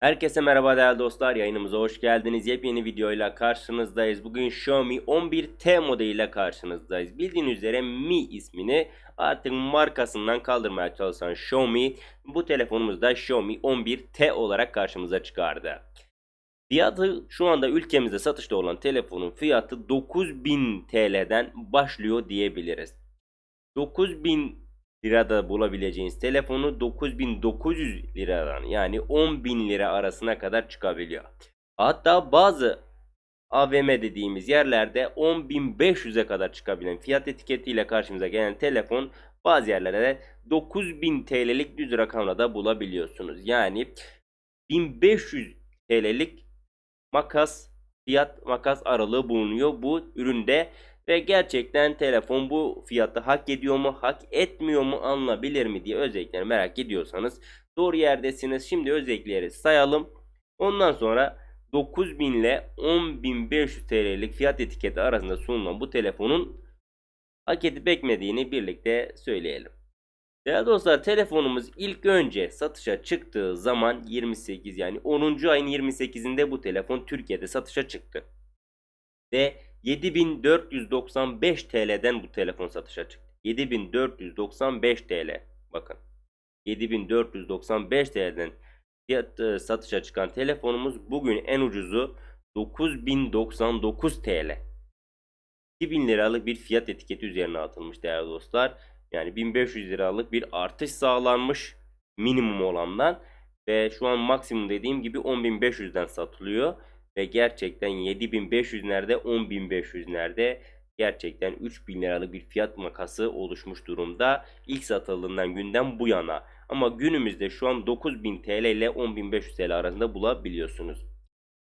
Herkese merhaba değerli dostlar yayınımıza hoş geldiniz. Yepyeni videoyla karşınızdayız. Bugün Xiaomi 11T modeliyle karşınızdayız. Bildiğiniz üzere Mi ismini artık markasından kaldırmaya çalışan Xiaomi bu telefonumuzda Xiaomi 11T olarak karşımıza çıkardı. Fiyatı şu anda ülkemizde satışta olan telefonun fiyatı 9000 TL'den başlıyor diyebiliriz. 9000 lirada bulabileceğiniz telefonu 9900 liradan yani 10.000 lira arasına kadar çıkabiliyor. Hatta bazı AVM dediğimiz yerlerde 10.500'e kadar çıkabilen fiyat etiketiyle karşımıza gelen telefon bazı yerlerde 9000 TL'lik düz rakamla da bulabiliyorsunuz. Yani 1500 TL'lik makas fiyat makas aralığı bulunuyor bu üründe ve gerçekten telefon bu fiyatı hak ediyor mu hak etmiyor mu alınabilir mi diye özellikleri merak ediyorsanız doğru yerdesiniz. Şimdi özellikleri sayalım. Ondan sonra 9000 ile 10500 TL'lik fiyat etiketi arasında sunulan bu telefonun hak edip etmediğini birlikte söyleyelim. Değerli dostlar telefonumuz ilk önce satışa çıktığı zaman 28 yani 10. ayın 28'inde bu telefon Türkiye'de satışa çıktı. Ve 7495 TL'den bu telefon satışa çıktı. 7495 TL. Bakın. 7495 TL'den fiyat e, satışa çıkan telefonumuz bugün en ucuzu 9099 TL. 2000 liralık bir fiyat etiketi üzerine atılmış değerli dostlar. Yani 1500 liralık bir artış sağlanmış minimum olandan ve şu an maksimum dediğim gibi 10500'den satılıyor ve gerçekten 7500 nerede 10500 nerede gerçekten 3000 liralık bir fiyat makası oluşmuş durumda ilk satıldığından günden bu yana ama günümüzde şu an 9000 TL ile 10500 TL arasında bulabiliyorsunuz.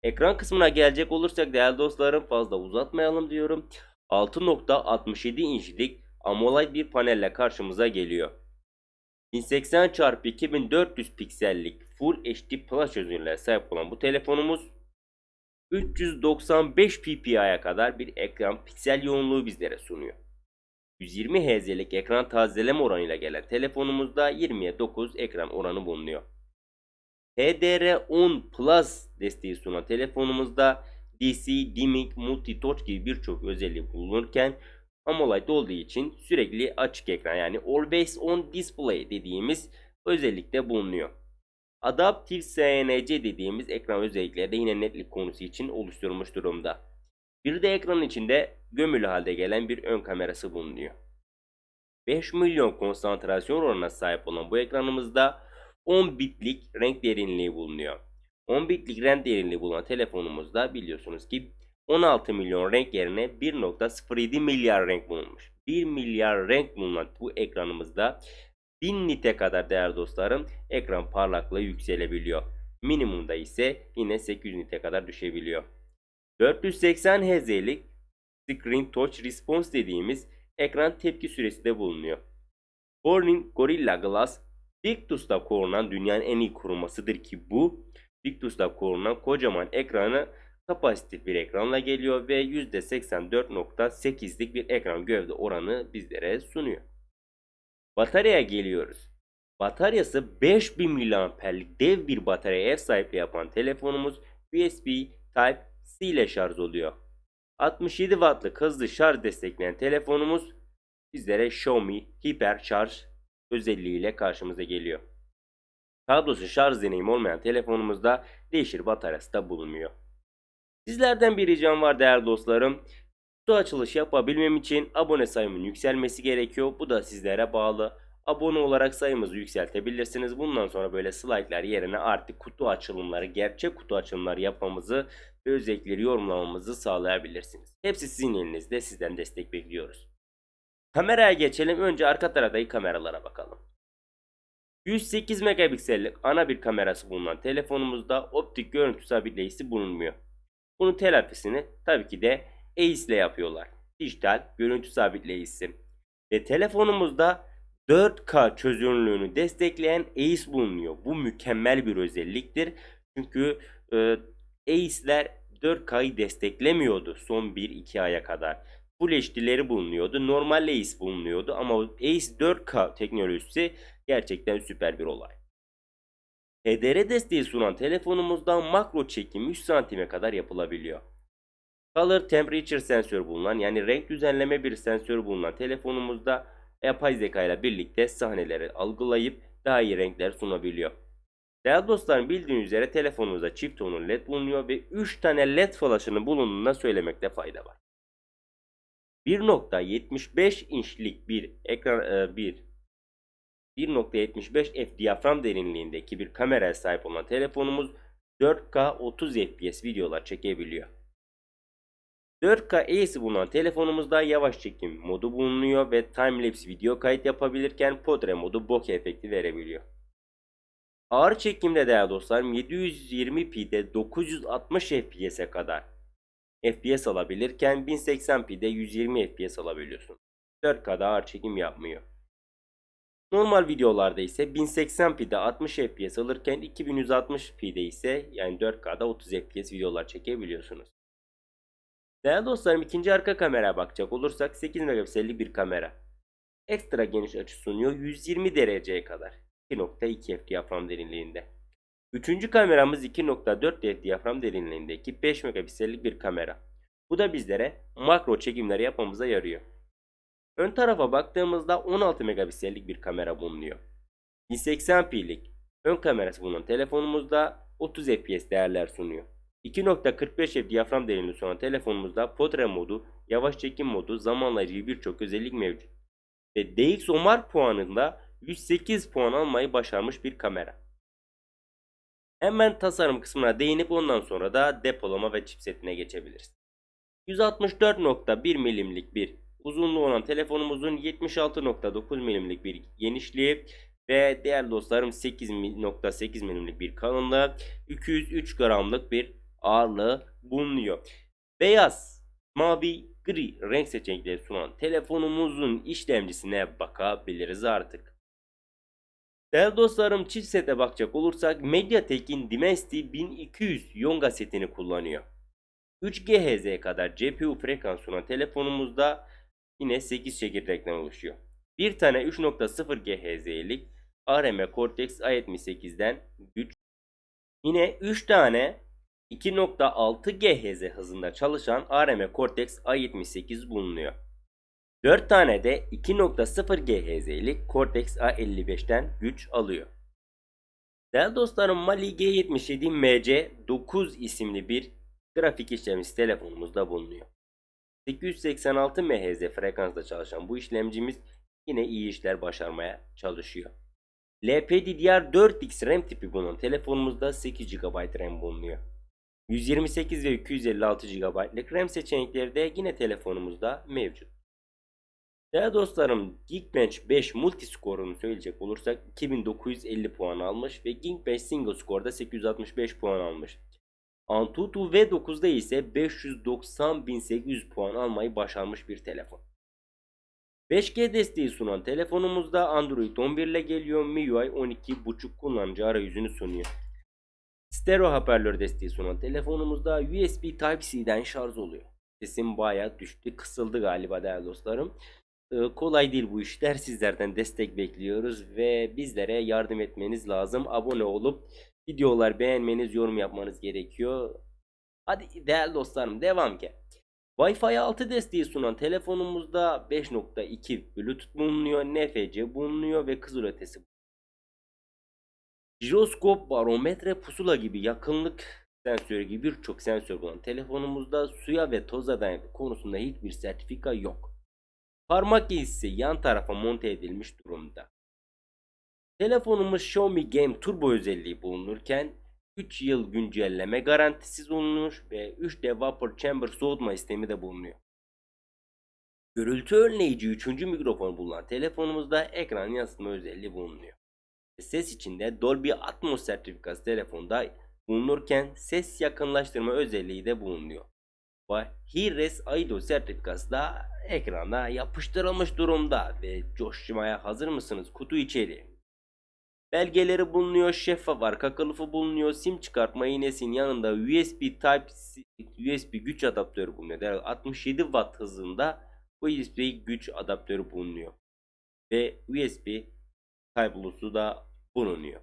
Ekran kısmına gelecek olursak değerli dostlarım fazla uzatmayalım diyorum. 6.67 inçlik AMOLED bir panelle karşımıza geliyor. 1080 x 2400 piksellik Full HD Plus çözünürlüğe sahip olan bu telefonumuz 395 ppi'ye kadar bir ekran piksel yoğunluğu bizlere sunuyor. 120 Hz'lik ekran tazeleme oranıyla gelen telefonumuzda 20'ye 9 ekran oranı bulunuyor. HDR10 Plus desteği sunan telefonumuzda DC, Dimming, Multi Touch gibi birçok özelliği bulunurken AMOLED olduğu için sürekli açık ekran yani Always On Display dediğimiz özellikte bulunuyor. Adaptive SNC dediğimiz ekran özellikleri de yine netlik konusu için oluşturulmuş durumda. Bir de ekranın içinde gömülü halde gelen bir ön kamerası bulunuyor. 5 milyon konsantrasyon oranına sahip olan bu ekranımızda 10 bitlik renk derinliği bulunuyor. 10 bitlik renk derinliği bulunan telefonumuzda biliyorsunuz ki 16 milyon renk yerine 1.07 milyar renk bulunmuş. 1 milyar renk bulunan bu ekranımızda 1000 nite kadar değerli dostlarım ekran parlaklığı yükselebiliyor. Minimumda ise yine 800 nite kadar düşebiliyor. 480 Hz'lik Screen Touch Response dediğimiz ekran tepki süresi de bulunuyor. Corning Gorilla Glass Victus'ta korunan dünyanın en iyi korumasıdır ki bu Victus'ta korunan kocaman ekranı kapasitif bir ekranla geliyor ve %84.8'lik bir ekran gövde oranı bizlere sunuyor. Bataryaya geliyoruz. Bataryası 5000 mAh'lik dev bir bataryaya ev sahipliği yapan telefonumuz USB Type-C ile şarj oluyor. 67 wattlık hızlı şarj destekleyen telefonumuz bizlere Xiaomi Hyper şarj özelliğiyle karşımıza geliyor. Kablosuz şarj deneyimi olmayan telefonumuzda değişir bataryası da bulunmuyor. Sizlerden bir ricam var değerli dostlarım. Kutu açılış yapabilmem için abone sayımın yükselmesi gerekiyor. Bu da sizlere bağlı. Abone olarak sayımızı yükseltebilirsiniz. Bundan sonra böyle slaytlar yerine artık kutu açılımları, gerçek kutu açılımları yapmamızı ve özellikleri yorumlamamızı sağlayabilirsiniz. Hepsi sizin elinizde. Sizden destek bekliyoruz. Kameraya geçelim. Önce arka taraftaki kameralara bakalım. 108 megapiksellik ana bir kamerası bulunan telefonumuzda optik görüntü sabitleyicisi bulunmuyor. Bunun telafisini tabii ki de ACE ile yapıyorlar. Dijital görüntü sabitleyicisi. Ve telefonumuzda 4K çözünürlüğünü destekleyen ACE bulunuyor. Bu mükemmel bir özelliktir. Çünkü e, ACE'ler 4K'yı desteklemiyordu son 1-2 aya kadar. Full HD'leri bulunuyordu. Normal ACE bulunuyordu ama ACE 4K teknolojisi gerçekten süper bir olay. HDR desteği sunan telefonumuzda makro çekim 3 santime kadar yapılabiliyor. Color Temperature sensör bulunan yani renk düzenleme bir sensör bulunan telefonumuzda yapay zeka ile birlikte sahneleri algılayıp daha iyi renkler sunabiliyor. Değerli dostlarım bildiğiniz üzere telefonumuzda çift tonlu led bulunuyor ve 3 tane led flaşının bulunduğunda söylemekte fayda var. 1.75 inçlik bir ekran e, bir 1.75 f diyafram derinliğindeki bir kameraya sahip olan telefonumuz 4K 30 fps videolar çekebiliyor. 4K E'si bulunan telefonumuzda yavaş çekim modu bulunuyor ve timelapse video kayıt yapabilirken portre modu bokeh efekti verebiliyor. Ağır çekimde değerli dostlarım 720p'de 960 fps'e kadar FPS alabilirken 1080p'de 120 fps alabiliyorsun. 4K'da ağır çekim yapmıyor. Normal videolarda ise 1080p'de 60 fps alırken 2160p'de ise yani 4K'da 30 fps videolar çekebiliyorsunuz. Değerli dostlarım ikinci arka kameraya bakacak olursak 8 megapiksellik bir kamera. Ekstra geniş açı sunuyor 120 dereceye kadar. 2.2 f diyafram derinliğinde. Üçüncü kameramız 2.4 f diyafram derinliğindeki 5 megapiksellik bir kamera. Bu da bizlere makro çekimleri yapmamıza yarıyor. Ön tarafa baktığımızda 16 megapiksellik bir kamera bulunuyor. 1080p'lik ön kamerası bulunan telefonumuzda 30 fps değerler sunuyor. 2.45 f diyafram derinliği sunan telefonumuzda portre modu, yavaş çekim modu, zamanlayıcı birçok özellik mevcut. Ve DxOMark puanında 108 puan almayı başarmış bir kamera. Hemen tasarım kısmına değinip ondan sonra da depolama ve chipsetine geçebiliriz. 164.1 milimlik bir uzunluğu olan telefonumuzun 76.9 milimlik bir genişliği ve değerli dostlarım 8.8 milimlik bir kalınlığı 203 gramlık bir ağırlığı bulunuyor. Beyaz, mavi, gri renk seçenekleri sunan telefonumuzun işlemcisine bakabiliriz artık. Değerli dostlarım chipsete bakacak olursak Mediatek'in Dimensity 1200 Yonga setini kullanıyor. 3 GHz'ye kadar GPU frekans sunan telefonumuzda yine 8 çekirdekten oluşuyor. Bir tane 3.0 GHz'lik ARM Cortex A78'den güç. Yine 3 tane 2.6 GHz hızında çalışan ARM Cortex A78 bulunuyor. 4 tane de 2.0 GHz'lik Cortex A55'ten güç alıyor. Değerli dostlarım Mali G77 MC9 isimli bir grafik işlemcisi telefonumuzda bulunuyor. 886 MHz frekansla çalışan bu işlemcimiz yine iyi işler başarmaya çalışıyor. LPDDR4X RAM tipi bulunan telefonumuzda 8 GB RAM bulunuyor. 128 ve 256 GB'lık RAM seçenekleri de yine telefonumuzda mevcut. Değerli dostlarım Geekbench 5 Multiscore'unu söyleyecek olursak 2950 puan almış ve Geekbench Single Score'da 865 puan almış. Antutu V9'da ise 590.800 puan almayı başarmış bir telefon. 5G desteği sunan telefonumuzda Android 11 ile geliyor. MIUI 12.5 kullanıcı arayüzünü sunuyor. Stereo hoparlör desteği sunan telefonumuzda USB Type-C'den şarj oluyor. Sesim baya düştü, kısıldı galiba değerli dostlarım. Ee, kolay değil bu işler. Sizlerden destek bekliyoruz ve bizlere yardım etmeniz lazım. Abone olup videolar beğenmeniz, yorum yapmanız gerekiyor. Hadi değerli dostlarım devam ki. Wi-Fi 6 desteği sunan telefonumuzda 5.2 Bluetooth bulunuyor, NFC bulunuyor ve kızılötesi. Jiroskop, barometre, pusula gibi yakınlık sensörü gibi birçok sensör bulunan telefonumuzda suya ve toza dayanıklı konusunda hiçbir sertifika yok. Parmak izi yan tarafa monte edilmiş durumda. Telefonumuz Xiaomi Game Turbo özelliği bulunurken 3 yıl güncelleme garantisi bulunur ve 3D Vapor Chamber soğutma sistemi de bulunuyor. Gürültü önleyici 3. mikrofon bulunan telefonumuzda ekran yansıtma özelliği bulunuyor. Ses içinde Dolby Atmos sertifikası telefonda bulunurken ses yakınlaştırma özelliği de bulunuyor. Ve Hires Aido sertifikası da ekrana yapıştırılmış durumda ve coşmaya hazır mısınız kutu içeri? Belgeleri bulunuyor, şeffaf arka kılıfı bulunuyor, sim çıkartma iğnesinin yanında USB Type C, USB güç adaptörü bulunuyor. Yani 67 Watt hızında USB güç adaptörü bulunuyor. Ve USB kablosu da bulunuyor.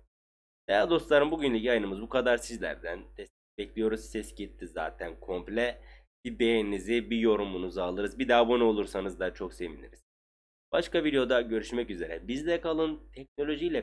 Ya dostlarım bugünlük yayınımız bu kadar sizlerden. Destek bekliyoruz. Ses gitti zaten komple. Bir beğeninizi, bir yorumunuzu alırız. Bir de abone olursanız da çok seviniriz. Başka videoda görüşmek üzere. Bizde kalın, teknolojiyle